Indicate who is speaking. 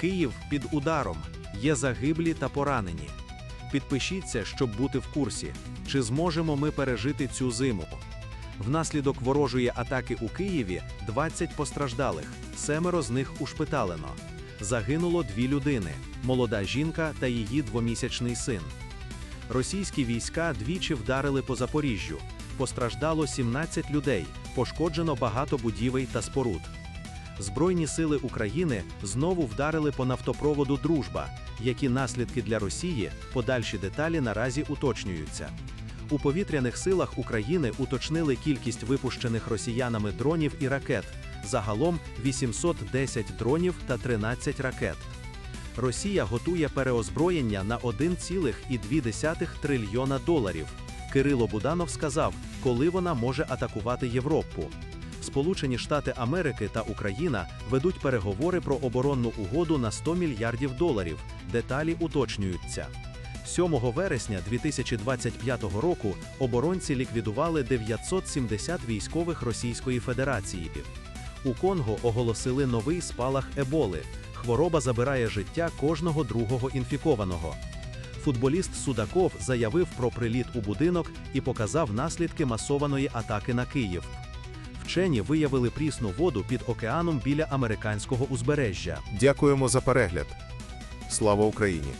Speaker 1: Київ під ударом. Є загиблі та поранені. Підпишіться, щоб бути в курсі, чи зможемо ми пережити цю зиму. Внаслідок ворожої атаки у Києві 20 постраждалих, семеро з них ушпиталено. Загинуло дві людини: молода жінка та її двомісячний син. Російські війська двічі вдарили по Запоріжжю. Постраждало 17 людей, пошкоджено багато будівель та споруд. Збройні сили України знову вдарили по нафтопроводу Дружба, які наслідки для Росії, подальші деталі наразі уточнюються. У повітряних силах України уточнили кількість випущених росіянами дронів і ракет. Загалом 810 дронів та 13 ракет. Росія готує переозброєння на 1,2 трильйона доларів. Кирило Буданов сказав, коли вона може атакувати Європу. Сполучені Штати Америки та Україна ведуть переговори про оборонну угоду на 100 мільярдів доларів. Деталі уточнюються. 7 вересня 2025 року оборонці ліквідували 970 військових Російської Федерації. У Конго оголосили новий спалах еболи. Хвороба забирає життя кожного другого інфікованого. Футболіст Судаков заявив про приліт у будинок і показав наслідки масованої атаки на Київ. Вчені виявили прісну воду під океаном біля американського узбережжя.
Speaker 2: Дякуємо за перегляд. Слава Україні!